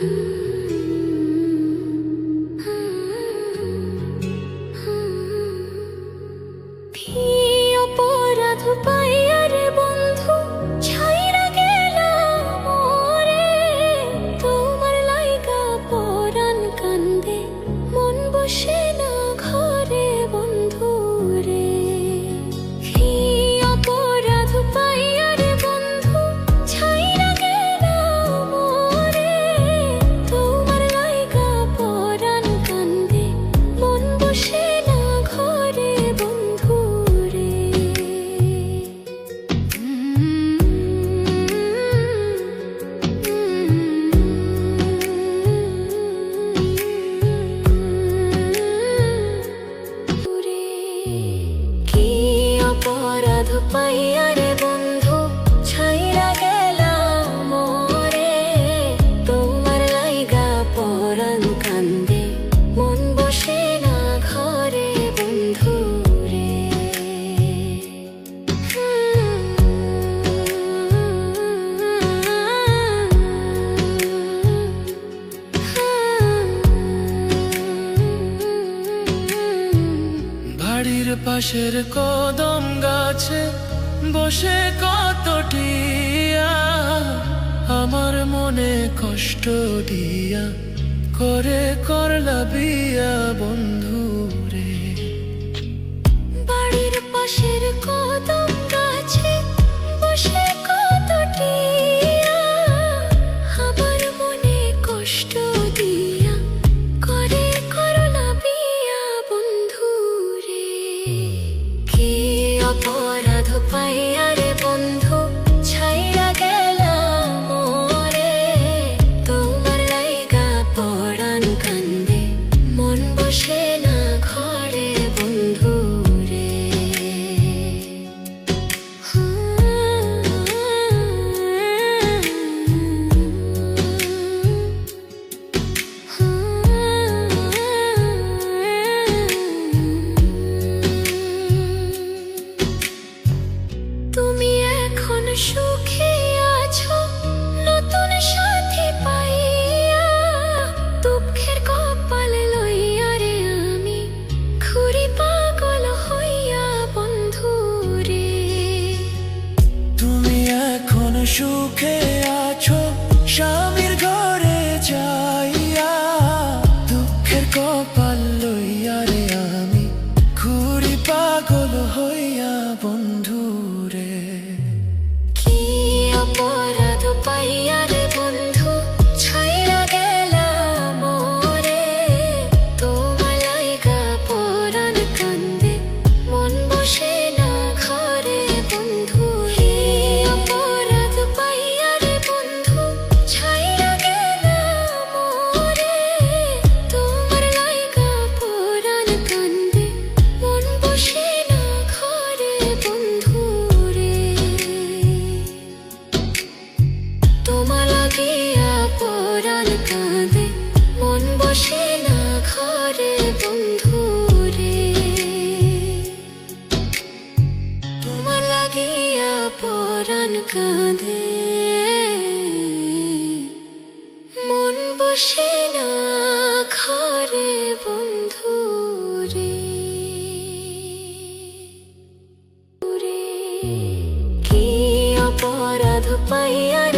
you শুধু বন্ধু, ছাইরা গেলাম মরে। তোমার লাইগা পরাণ কান্দে, মন বসে না ঘরে বন্ধু রে। বাড়ির পাশের কদম কাছে বসে কতটি আমার মনে কষ্ট দিয়া করে করলা বিয়া। সুখে আছো আসে ঘরে বন্ধু রে। কি অপরাধ পাইয়া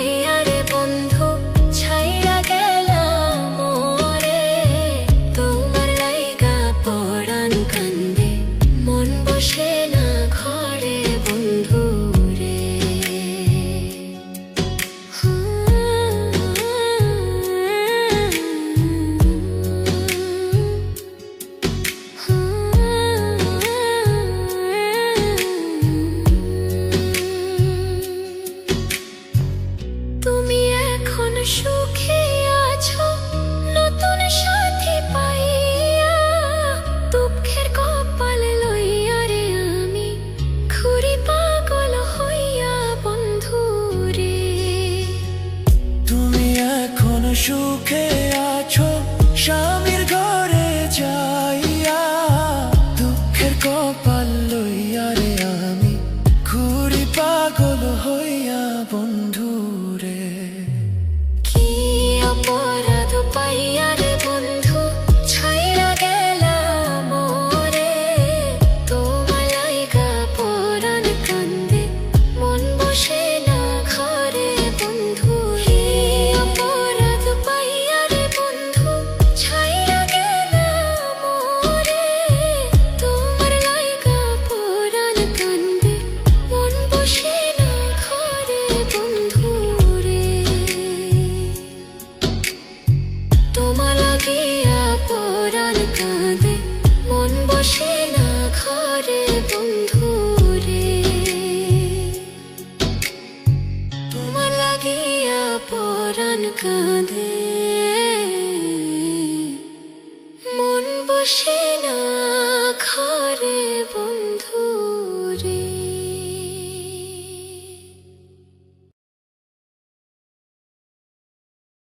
yeah. সুখে আছো স্বামীর ঘরে যাইয়া দুঃখের কপাল লইয়া রে। 可惜。